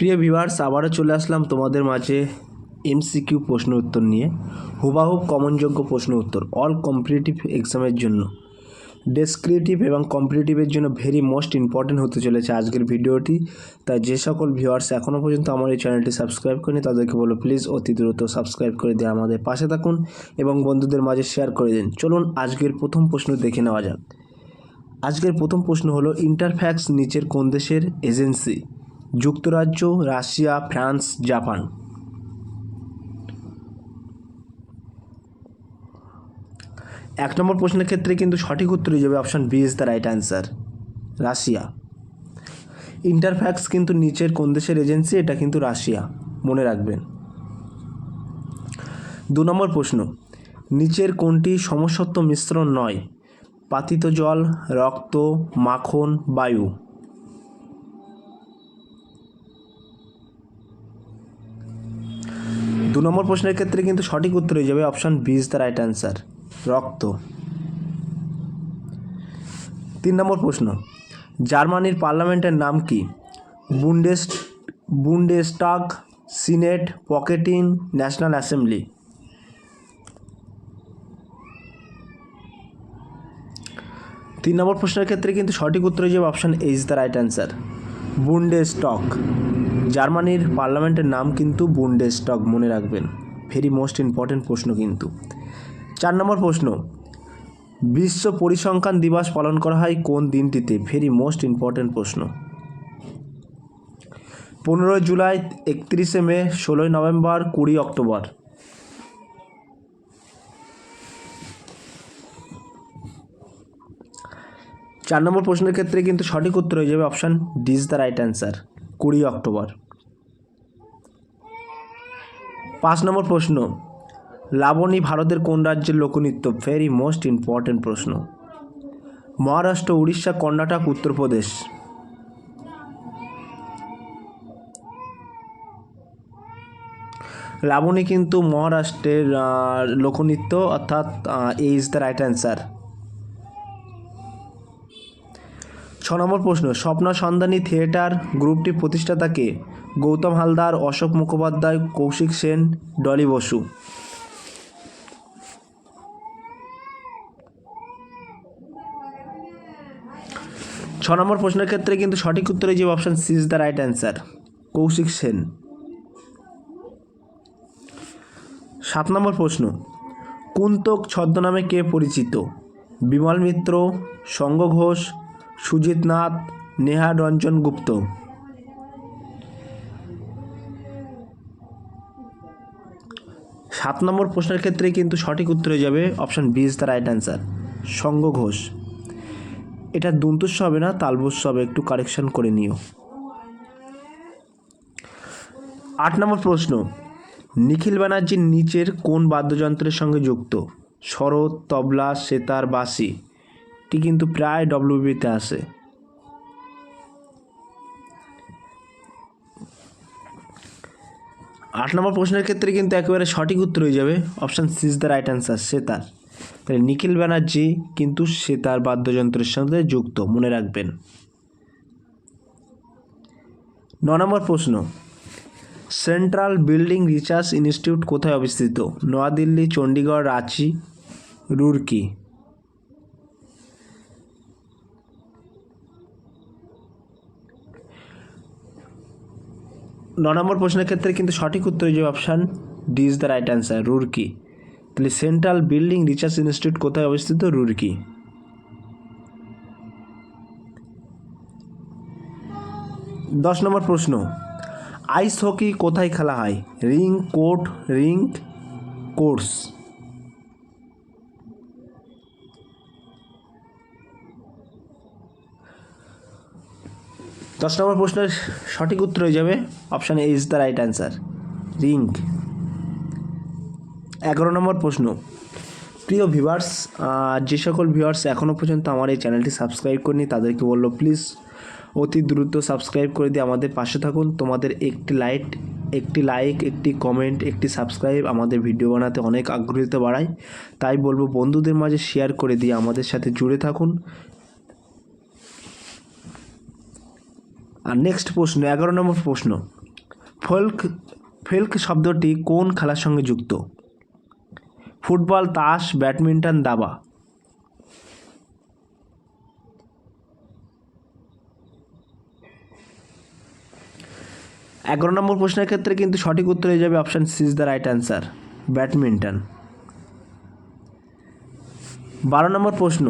প্রিয় ভিউয়ার্স, আবারও চলে আসলাম তোমাদের মাঝে এমসিকিউ প্রশ্ন উত্তর নিয়ে। হুবাহুব কমনযোগ্য প্রশ্ন উত্তর অল কম্পিটিটিভ এক্সামের জন্য। ডেসক্রিপটিভ এবং কম্পিটিটিভের জন্য ভেরি মোস্ট ইম্পর্টেন্ট হতে চলেছে আজকের ভিডিওটি। তাই যে সকল ভিউয়ার্স এখনও পর্যন্ত আমার এই চ্যানেলটি সাবস্ক্রাইব করেনি, তাদেরকে বলো প্লিজ অতি দ্রুত সাবস্ক্রাইব করে দিয়ে আমাদের পাশে থাকুন এবং বন্ধুদের মাঝে শেয়ার করে দিন। চলুন আজকের প্রথম প্রশ্ন দেখে নেওয়া যাক। আজকের প্রথম প্রশ্ন হলো ইন্টারফ্যাক্স নিচের কোন দেশের এজেন্সি যুক্তরাজ্য, রাশিয়া, ফ্রান্স, জাপান। এক নম্বর প্রশ্নের ক্ষেত্রে কিন্তু সঠিক উত্তর হয়ে যাবে option B is the right answer Russia. Interfax কিন্তু নিচের কোন দেশের এজেন্সি এটা কিন্তু রাশিয়া, মনে রাখবেন। দু নম্বর প্রশ্ন, নিচের কোনটি সমসত্ব মিশ্রণ নয়? পাতিত জল, রক্ত, মাখন, বায়ু। দু নম্বর প্রশ্নের ক্ষেত্রে কিন্তু সঠিক উত্তর হয়ে যাবে option B is the right answer রক্ত। তিন নম্বর প্রশ্ন, জার্মানির পার্লামেন্টের নাম কি? Bundes Bundestag senate Folketing national assembly. তিন নম্বর প্রশ্নের ক্ষেত্রে কিন্তু সঠিক উত্তর হয়ে যাবে option H the right answer Bundestag জার্মানির পার্লামেন্টের নাম কিন্তু বুন্ডেস্টক মনে রাখবেন। ভেরি মোস্ট ইম্পর্টেন্ট প্রশ্ন কিন্তু। চার নম্বর প্রশ্ন, বিশ্ব পরিসংখ্যান দিবস পালন করা হয় কোন দিনটিতে? ভেরি মোস্ট ইম্পর্টেন্ট প্রশ্ন। পনেরোই জুলাই, একত্রিশে মে, ষোলোই নভেম্বর, কুড়ি অক্টোবর। চার নম্বর প্রশ্নের ক্ষেত্রে কিন্তু সঠিক উত্তর হয়ে যাবে option D is the right answer, কুড়ি অক্টোবর। পাঁচ নম্বর প্রশ্ন, লাবণী ভারতের কোন রাজ্যের লোকনৃত্য ভেরি মোস্ট ইম্পর্টেন্ট প্রশ্ন? মহারাষ্ট্র, উড়িষ্যা, কর্ণাটক, উত্তরপ্রদেশ। লাবণী কিন্তু মহারাষ্ট্রের লোকনৃত্য, অর্থাৎ A is the right answer ছ নম্বর প্রশ্ন, স্বপ্ন সন্ধানী থিয়েটার গ্রুপটির প্রতিষ্ঠাতাকে গৌতম হালদার, অশোক মুখোপাধ্যায়, কৌশিক সেন, ডলি বসু। ছ নম্বর প্রশ্নের ক্ষেত্রে কিন্তু সঠিক উত্তরে যে option C is the right answer Koushik Sen. সাত নম্বর প্রশ্ন, কুন্তক ছদ্মনামে কে পরিচিত? বিমল মিত্র, সঙ্গ ঘোষ, সুজিত নাথ, নেহা রঞ্জন গুপ্ত। সাত নম্বর প্রশ্নের ক্ষেত্রে কিন্তু সঠিক উত্তর হয়ে যাবে option B is the right answer Shankha Ghosh. এটা দন্তুস্ব হবে না তালবস্য হবে, একটু কারেকশন করে নিও। আট নম্বর প্রশ্ন, নিখিল ব্যানার্জির নিচের কোন বাদ্যযন্ত্রের সঙ্গে যুক্ত? শরৎ, তবলা, সেতার, বাঁশি। এটি কিন্তু প্রায় ডব্লিউবিতে আসে আট নম্বর প্রশ্নের ক্ষেত্রে কিন্তু একেবারে সঠিক উত্তর হয়ে যাবে। Option C is the right answer sitar তাহলে নিখিল ব্যানার্জি কিন্তু সেতার বাদ্যযন্ত্রের সঙ্গে যুক্ত, মনে রাখবেন। ন নম্বর প্রশ্ন, সেন্ট্রাল বিল্ডিং রিসার্চ ইনস্টিটিউট কোথায় অবস্থিত? নয়াদিল্লি, চণ্ডীগড়, রাঁচি রুরকি ন নম্বর প্রশ্নের ক্ষেত্রে কিন্তু সঠিক উত্তর যে option D is the right answer Roorkee. তাহলে সেন্ট্রাল বিল্ডিং রিসার্চ ইনস্টিটিউট কোথায় অবস্থিত? রুরকি। দশ নম্বর প্রশ্ন আইস হকি কোথায় খেলা হয়? রিং কোর্ট রিং কোর্স দশ নম্বর প্রশ্নের সঠিক উত্তর হয়ে যাবে option A is the right answer ring এগারো নম্বর প্রশ্ন। প্রিয় ভিউয়ার্স যে সকল ভিউয়ার্স এখনও পর্যন্ত আমার এই চ্যানেলটি সাবস্ক্রাইব করেনি, তাদেরকে বলল প্লিজ অতি দ্রুত সাবস্ক্রাইব করে দিয়ে আমাদের পাশে থাকুন। তোমাদের একটি লাইট একটি লাইক একটি কমেন্ট একটি সাবস্ক্রাইব আমাদের ভিডিও বানাতে অনেক আগ্রহিত বাড়ায়। তাই বলব, বন্ধুদের মাঝে শেয়ার করে দিয়ে আমাদের সাথে জুড়ে থাকুন। আর নেক্সট প্রশ্ন, এগারো নম্বর প্রশ্ন। ফোল্ক, ফেল্ক শব্দটি কোন খেলার সঙ্গে যুক্ত? ফুটবল, তাস, ব্যাডমিন্টন, দাবা। এগারো নম্বর প্রশ্নের ক্ষেত্রে কিন্তু সঠিক উত্তর হয়ে যাবে option C is the right answer badminton. বারো নম্বর প্রশ্ন,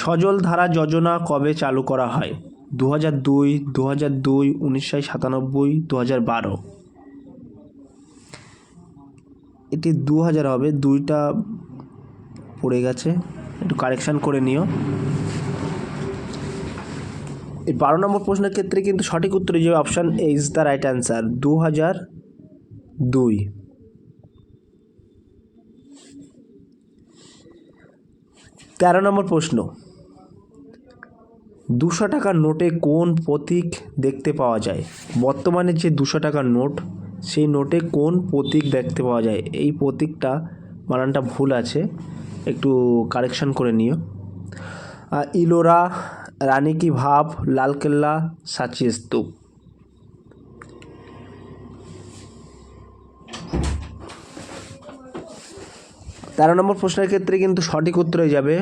সজল ধারা যোজনা কবে চালু করা হয়? দু হাজার দুই দু হাজার দুই, উনিশশো সাতানব্বই দু হাজার বারো। এটি দু হাজার হবে, দুইটা পড়ে গেছে। একটু কারেকশান করে নিও। এই বারো নম্বর প্রশ্নের ক্ষেত্রে কিন্তু সঠিক উত্তর যাবে option A is the right answer দু হাজার দুই। তেরো নম্বর প্রশ্ন দুশো টাকার নোটে কোন প্রতীক দেখতে পাওয়া যায়? বর্তমানে যে দুশো টাকার নোট, সেই নোটে কোন প্রতীক দেখতে পাওয়া যায়? এই প্রতীকটা বানানটা ভুল আছে, একটু কারেকশন করে নিও। ইলোরা, রানী কি ভাব, লালকেল্লা, সাচি স্তূপ। তেরো নম্বর প্রশ্নের ক্ষেত্রে কিন্তু সঠিক উত্তর হয়ে যাবে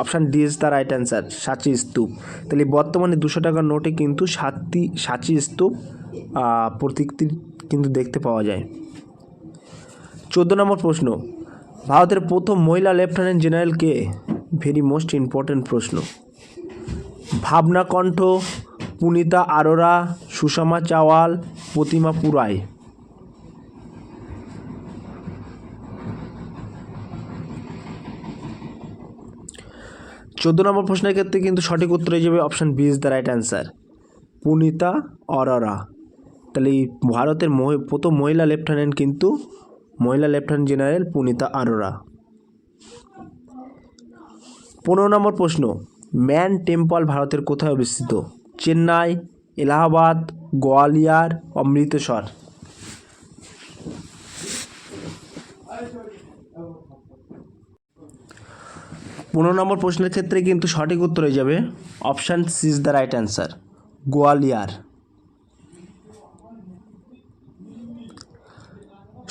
option D is the right answer সাচি stupa. তাহলে বর্তমানে দুশো টাকার নোটে কিন্তু সাতটি সাঁচি স্তূপ প্রতীকটি কিন্তু দেখতে পাওয়া যায়। চোদ্দ নম্বর প্রশ্ন, ভারতের প্রথম মহিলা লেফটেন্যান্ট জেনারেল কে? ভেরি মোস্ট ইম্পর্ট্যান্ট প্রশ্ন। ভাবনা কণ্ঠ পুনিতা আরোরা, সুষমা চাওয়াল, প্রতিমা পুরায় চোদ্দ নম্বর প্রশ্নের ক্ষেত্রে কিন্তু সঠিক উত্তর হয়ে যাবে option B is the right answer Punita Arora. তাহলে এই ভারতের প্রথম মহিলা লেফটেন্যান্ট কিন্তু মহিলা লেফটেন্যান্ট জেনারেল পুনিতা আরোরা পনেরো নম্বর প্রশ্ন, ম্যান টেম্পল ভারতের কোথায় অবস্থিত? চেন্নাই, এলাহাবাদ, গোয়ালিয়ার, অমৃতসর। পনেরো নম্বর প্রশ্নের ক্ষেত্রে কিন্তু সঠিক উত্তর হয়ে যাবে option C is the right answer. Gwalior.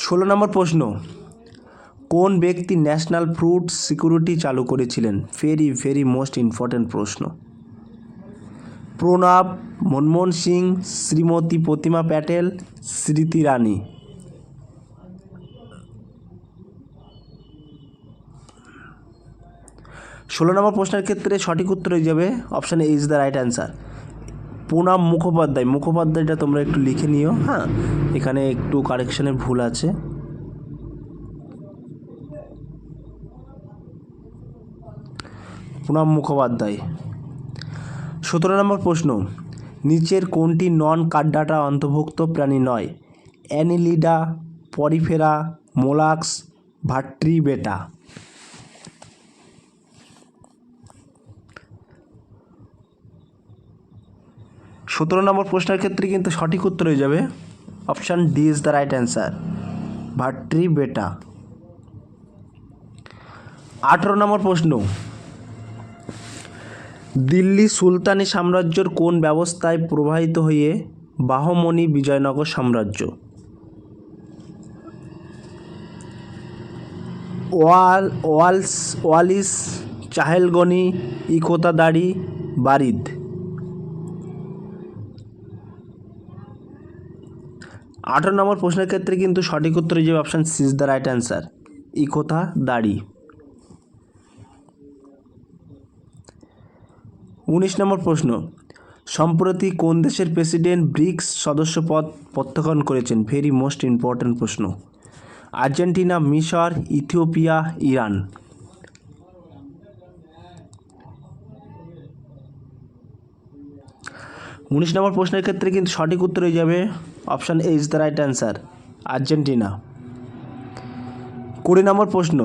ষোলো নম্বর প্রশ্ন, কোন ব্যক্তি ন্যাশনাল ফ্রুট সিকিউরিটি চালু করেছিলেন? ভেরি ভেরি মোস্ট ইম্পর্ট্যান্ট প্রশ্ন। প্রণব, মনমোহন সিং, শ্রীমতী প্রতিমা প্যাটেল, স্মৃতি রানী ষোলো নম্বর প্রশ্নের ক্ষেত্রে সঠিক উত্তর হয়ে যাবে option A is the right answer Poonam Mukhopadhyay, মুখোপাধ্যায়টা তোমরা একটু লিখে নিও হ্যাঁ? এখানে একটু কারেকশনের ভুল আছে। পুনাম মুখোপাধ্যায়। সতেরো নম্বর প্রশ্ন, নিচের কোনটি নন কার্ডাটা অন্তর্ভুক্ত প্রাণী নয়? অ্যানিলিডা পরিফেরা মোলাক্স ভাট্রিবেটা সতেরো নম্বর প্রশ্নের ক্ষেত্রে কিন্তু সঠিক উত্তর হয়ে যাবে। Option D is the right answer ভাট্রি বেটা আঠেরো নম্বর প্রশ্ন। দিল্লি সুলতানি সাম্রাজ্যর কোন ব্যবস্থায় প্রবাহিত হয়ে বাহমনি বিজয়নগর সাম্রাজ্য? ওয়াল, ওয়ালস, ওয়ালিস, চাহেলগনি, ইকোতাদারি, বারিদ। আঠারো নম্বর প্রশ্নের ক্ষেত্রে কিন্তু সঠিক উত্তর যে option C is the right answer ইকোথা দাড়ি। উনিশ নম্বর প্রশ্ন, সম্প্রতি কোন দেশের প্রেসিডেন্ট ব্রিক্স সদস্য পদ প্রত্যাখ্যান করেছেন? ভেরি মোস্ট ইম্পর্ট্যান্ট প্রশ্ন। আর্জেন্টিনা, মিশর, ইথিওপিয়া, ইরান। উনিশ নম্বর প্রশ্নের ক্ষেত্রে কিন্তু সঠিক উত্তর হয়ে যাবে option A is the right answer Argentina. কুড়ি নম্বর প্রশ্ন,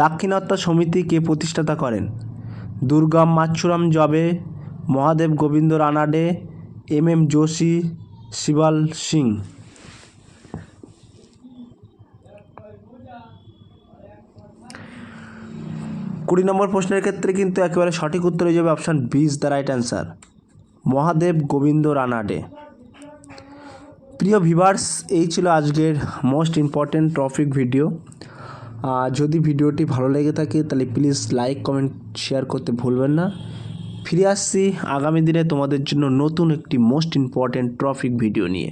দাক্ষিণাত্য সমিতি কে প্রতিষ্ঠাতা করেন? দুর্গাম মাচ্ছুরাম জবে, মহাদেব গোবিন্দ রানাডে, এম এম যোশী, শিবাল সিং। কুড়ি নম্বর প্রশ্নের ক্ষেত্রে কিন্তু একেবারে সঠিক উত্তর হয়ে যাবে option B is the right answer Mahadev Govind Ranade. প্রিয় ভিভার্স এই ছিল আজকের মোস্ট ইম্পর্ট্যান্ট টপিক ভিডিও যদি ভিডিওটি ভালো লেগে থাকে, তাহলে প্লিজ লাইক কমেন্ট শেয়ার করতে ভুলবেন না। ফিরে আসছি আগামী দিনে তোমাদের জন্য নতুন একটি মোস্ট ইম্পর্ট্যান্ট টপিক ভিডিও নিয়ে।